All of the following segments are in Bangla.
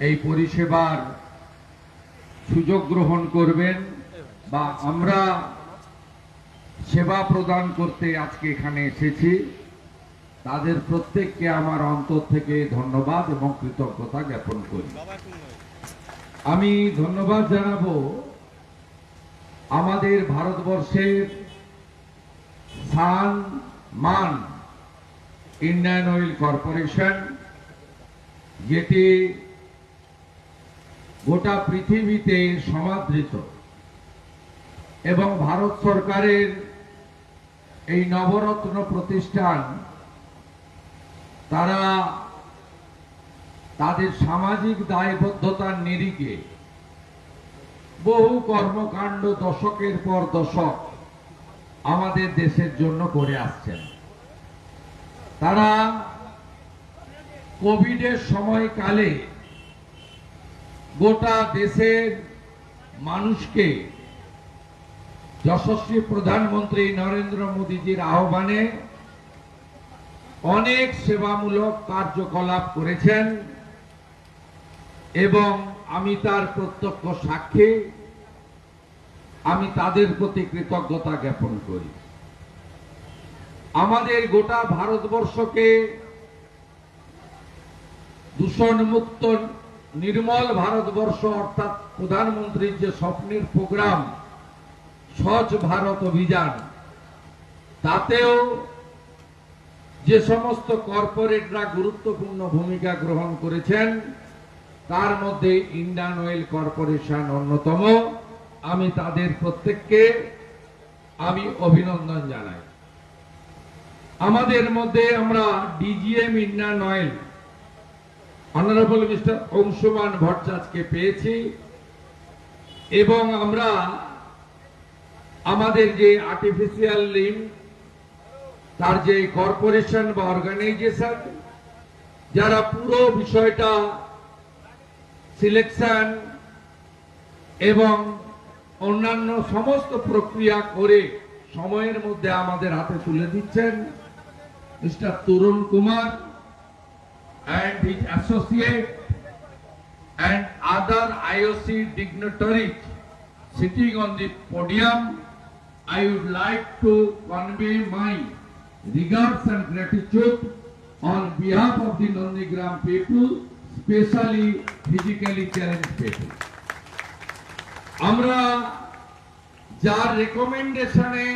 এই পরিষেবার সুযোগ গ্রহণ করবেন বা আমরা সেবা প্রদান করতে আজকে এখানে এসেছি। তাদের প্রত্যেককে আমার অন্তর থেকে ধন্যবাদ এবং কৃতজ্ঞতা জ্ঞাপন করি। আমি ধন্যবাদ জানাব আমাদের ভারতবর্ষের স্থান মান ইন্ডিয়ান অয়েল কর্পোরেশন, যেটি গোটা পৃথিবীতে সমাদৃত। এবং ভারত সরকারের এই নবরত্ন প্রতিষ্ঠান, তারা তাদের সামাজিক দায়বদ্ধতার নিরিখে বহু কর্মকাণ্ড দশকের পর দশক আমাদের দেশের জন্য করে আসছেন। তারা কোভিডের সময়কালে গোটা দেশের মানুষকে যশস্বী প্রধানমন্ত্রী নরেন্দ্র মোদীজির আহ্বানে অনেক সেবামূলক কার্যকলাপ করেছেন এবং আমি তার প্রত্যক্ষ সাক্ষী। আমি তাদের প্রতি কৃতজ্ঞতা জ্ঞাপন করি। আমাদের গোটা ভারতবর্ষকে দূষণ মুক্ত নির্মল ভারতবর্ষ অর্থাৎ প্রধানমন্ত্রীর যে স্বপ্নের প্রোগ্রাম, স্বচ্ছ ভারত অভিযান, তাতেও যে সমস্ত কর্পোরেটরা গুরুত্বপূর্ণ ভূমিকা গ্রহণ করেছেন, তার মধ্যে ইন্ডিয়ান অয়েল কর্পোরেশন অন্যতম। আমি তাদের প্রত্যেককে আমি অভিনন্দন জানাই। আমাদের মধ্যে আমরা DGM Indian Oil honourable mister Anshuman ভট্টাচার্যকে পেয়েছি। এবং আমরা আমাদের যে আর্টিফিশিয়াল লিম তার যে কর্পোরেশন বা অর্গানাইজেশন যারা পুরো বিষয়টা সিলেকশন এবং অন্যান্য সমস্ত প্রক্রিয়া করে সময়ের মধ্যে আমাদের হাতে তুলে দিচ্ছেন। Mister Tarun Kumar and his associate and other IOC dignitaries sitting on the podium, I would like to convey my regards and gratitude on behalf of the Nandigram people, especially physically challenged people. আমরা যার রেকমেন্ডেশনে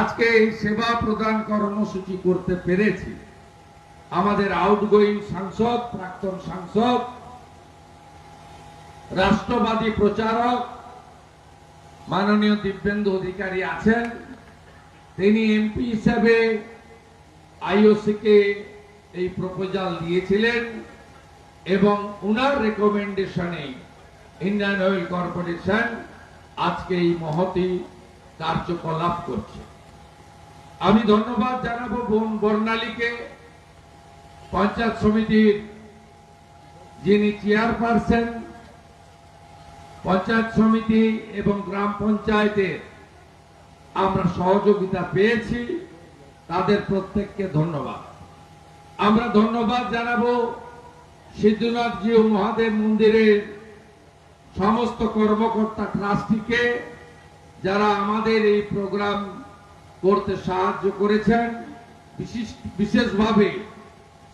আজকে এই সেবা প্রদান কর্মসূচি করতে পেরেছি আমাদের আউটগোয়িং সাংসদ, প্রাক্তন সাংসদ, রাষ্ট্রবাদী প্রচারক, মাননীয় দিব্যেন্দু অধিকারী আছেন। তিনি এমপি হিসাবে আইওসি কে এই প্রপোজাল দিয়েছিলেন এবং উনার রেকমেন্ডেশনে ইন্ডিয়ান অয়েল কর্পোরেশন আজকে এই মহতি কার্যকলাপ করছে। আমি ধন্যবাদ জানাব বোন বর্ণালীকে। পঞ্চায়েত সমিতির যিনি চেয়ারপারসন, পঞ্চায়েত সমিতি এবং গ্রাম পঞ্চায়েতের আমরা সহযোগিতা পেয়েছি। তাদের প্রত্যেককে ধন্যবাদ। আমরা ধন্যবাদ জানাব সিদ্ধনাথ জিও মহাদেব মন্দিরের সমস্ত কর্মকর্তা ট্রাস্টিকে যারা আমাদের এই প্রোগ্রাম করতে সাহায্য করেছেন। বিশেষ বিশেষভাবে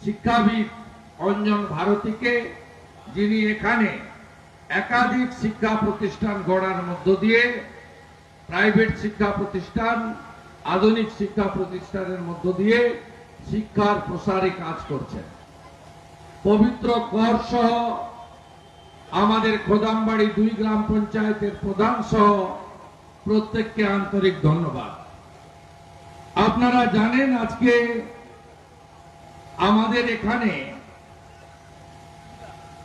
শিক্ষাবিদ অঞ্জন ভারতীকে, যিনি এখানে একাধিক শিক্ষা প্রতিষ্ঠান গড়ার মধ্য দিয়ে প্রাইভেট শিক্ষা প্রতিষ্ঠান, আধুনিক শিক্ষা প্রতিষ্ঠানের মধ্য দিয়ে শিক্ষার প্রসারে কাজ করছেন। পবিত্র কর সহ আমাদের খোদামবাড়ি দুই গ্রাম পঞ্চায়েতের প্রধান সহ প্রত্যেককে আন্তরিক ধন্যবাদ। আপনারা জানেন আজকে আমাদের এখানে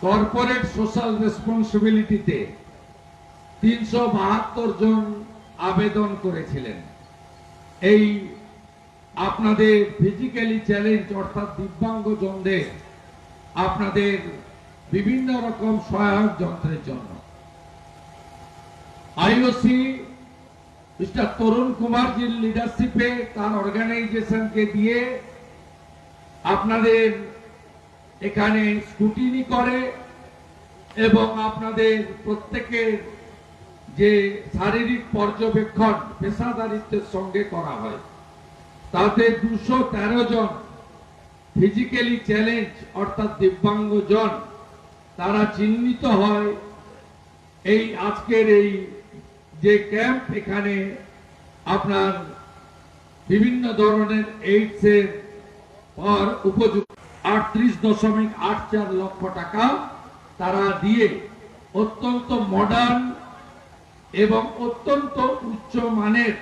কর্পোরেট সোশ্যাল রেসপন্সিবিলিটিতে তিনশো বাহাত্তর জন আবেদন করেছিলেন। এই আপনাদের ফিজিক্যালি চ্যালেঞ্জ অর্থাৎ দিব্যাঙ্গজনদের আপনাদের বিভিন্ন রকম সহায়ক যন্ত্রের জন্য। আইওসি মিস্টার তরুণ কুমারজির লিডারশিপে তার অর্গানাইজেশনকে দিয়ে আপনাদের এখানে স্কুটিনি করে এবং আপনাদের প্রত্যেকের যে শারীরিক পর্যবেক্ষণ, পেশাদারিত্বের সঙ্গে করা হয়। তাতে দুশো তেরো জন ফিজিক্যালি চ্যালেঞ্জ অর্থাৎ দিব্যাঙ্গজন তারা চিহ্নিত হয় এই আজকের এই যে ক্যাম্প এখানে আপনার বিভিন্ন ধরনের এইডস এর পর উপযুক্ত আটত্রিশ দশমিক আট চার লক্ষ টাকা তারা দিয়ে অত্যন্ত মডার্ন এবং অত্যন্ত উচ্চ মানের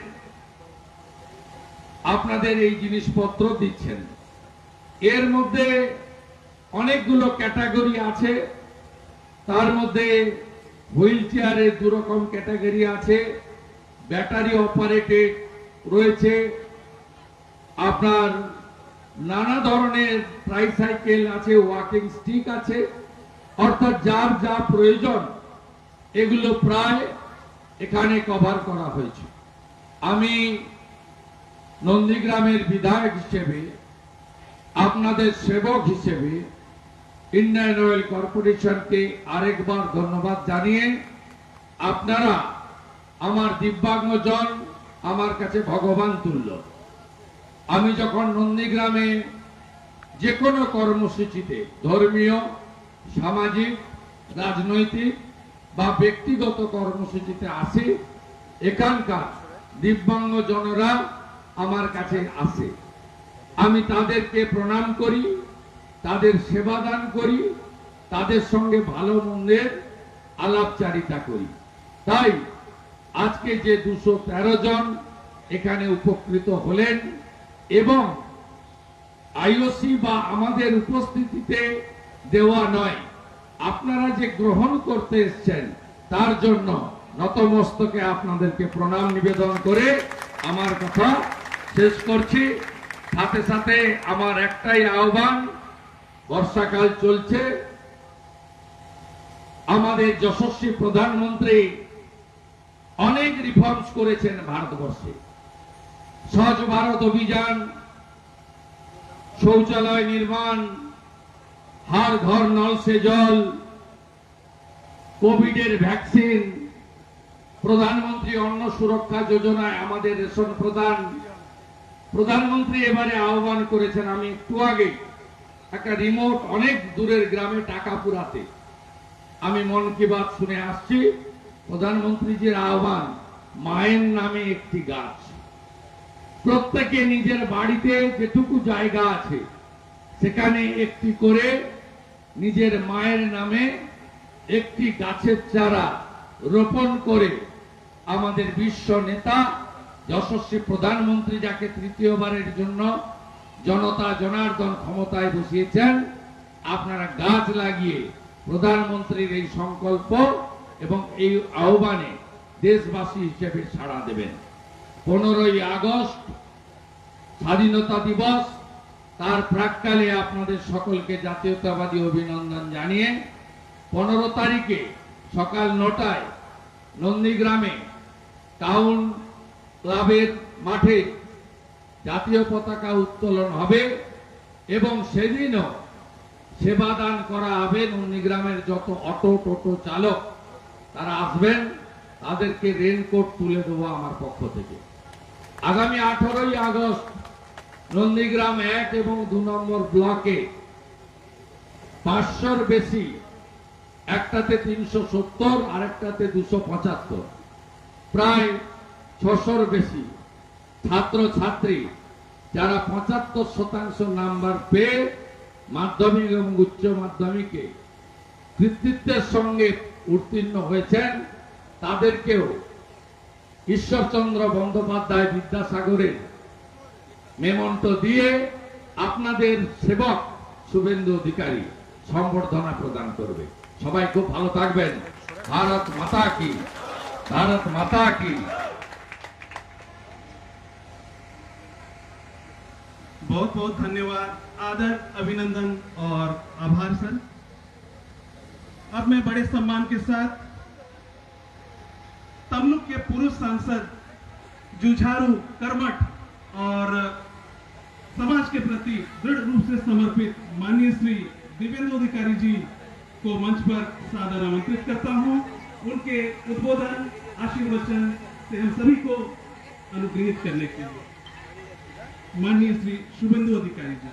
আপনাদের এই জিনিসপত্র দিচ্ছেন। এর মধ্যে অনেকগুলো ক্যাটাগরি আছে। তার মধ্যে হুইল চেয়ারের দু রকম ক্যাটাগরি আছে। ব্যাটারি অপারেটেড রয়েছে। আপনার নানা ধরনের ট্রাইসাইকেল আছে, ওয়াকিং স্টিক আছে, অর্থাৎ যার যা প্রয়োজন, এগুলো প্রায় এখানে কভার করা হয়েছে। আমি নন্দীগ্রামের বিধায়ক হিসেবে, আপনাদের সেবক হিসেবে ইন্ডিয়ান অয়েল কর্পোরেশনকে আরেকবার ধন্যবাদ জানিয়ে, আপনারা আমার দিব্যাঙ্গজন আমার কাছে ভগবান তুল্য। আমি যখন নন্দীগ্রামে যে কোনো কর্মসূচিতে ধর্মীয়, সামাজিক, রাজনৈতিক বা ব্যক্তিগত কর্মসূচিতে আসি, এখানকার দিব্যাঙ্গজনরা আমার কাছে আসে। আমি তাদেরকে প্রণাম করি, তাদের সেবা দান করি, তাদের সঙ্গে ভালো মন্দের আলাপচারিতা করি। তাই আজকে যে দুশো জন এখানে উপকৃত হলেন এবং আইওসি বা আমাদের উপস্থিতিতে দেওয়া নয়। আপনারা যে গ্রহণ করতে এসছেন, তার জন্য নতমস্তকে আপনাদেরকে প্রণাম নিবেদন করে আমার কথা শেষ করছি। সাথে সাথে আমার একটাই আহ্বান, বর্ষাকাল চলছে। আমাদের যশস্বী প্রধানমন্ত্রী অনেক রিফর্মস করেছেন ভারতবর্ষে। স্বচ্ছ ভারত অভিযান, শৌচালয় নির্মাণ হার ঘর, নল সে জল কোভিডের ভ্যাকসিন, প্রধানমন্ত্রী অন্ন সুরক্ষা যোজনায় আমাদের রেশন প্রদান। প্রধানমন্ত্রী এবারে আহ্বান করেছেন, আমি একটু আগে একটা রিমোট অনেক দূরের গ্রামে টাকা পুরাতে আমি মন কি বাত শুনে আসছি। প্রধানমন্ত্রীজির আহ্বান, মায়ের নামে একটি গাছ। প্রত্যেকে নিজের বাড়িতে যেটুকু জায়গা আছে, সেখানে একটি করে নিজের মায়ের নামে একটি গাছের চারা রোপণ করে আমাদের বিশ্ব নেতা, যশস্বী প্রধানমন্ত্রী যাকে তৃতীয়বারের জন্য জনতা জনার্দন ক্ষমতায় বসিয়েছেন, আপনারা গাছ লাগিয়ে প্রধানমন্ত্রীর এই সংকল্প এবং এই আহ্বানে দেশবাসী হিসেবে সাড়া দেবেন। পনেরোই আগস্ট, স্বাধীনতা দিবস, তার প্রাককালে আপনাদের সকলকে জাতীয়তাবাদী অভিনন্দন জানিয়ে পনেরো তারিখে সকাল নটায় নন্দীগ্রামে টাউন ক্লাবের মাঠে জাতীয় পতাকা উত্তোলন হবে এবং সেদিনও সেবাদান করা হবে। নন্দীগ্রামের যত অটো টোটো চালক, তারা আসবেন। তাদেরকে রেনকোট তুলে দেবো আমার পক্ষ থেকে। আগামী আঠারোই আগস্ট নন্দীগ্রাম এক এবং দু নম্বর ব্লকে পাঁচশোর বেশি, একটাতে তিনশো সত্তর আর একটাতে দুশো পঁচাত্তর। প্রায় ছশোর বেশি ছাত্র ছাত্রী যারা পঁচাত্তর শতাংশ নাম্বার পেয়ে মাধ্যমিক এবং উচ্চ মাধ্যমিকে কৃতিত্বের সঙ্গে উত্তীর্ণ হয়েছেন, তাদেরকেও ঈশ্বরচন্দ্র বন্দ্যোপাধ্যায় বিদ্যাসাগরের মেমন্ত দিয়ে আপনাদের সেবক শুভেন্দু অধিকারী সম্বর্ধনা প্রদান করবে সবাই খুব ভালো থাকবেন ভারত মাতা কি ভারত মাতা কি बहुत बहुत धन्यवाद आदर अभिनंदन और आभार सर अब मैं बड़े सम्मान के साथ तमलुक के पूर्व सांसद जुझारू कर्मठ और समाज के प्रति दृढ़ रूप से समर्पित माननीय श्री दिव्येंद्र अधिकारी जी को मंच पर सादर आमंत्रित करता हूँ। उनके उद्बोधन, आशीर्वचन से हम सभी को अनुग्रहित करने के लिए। माननीय श्री शुभेंदु अधिकारी जी।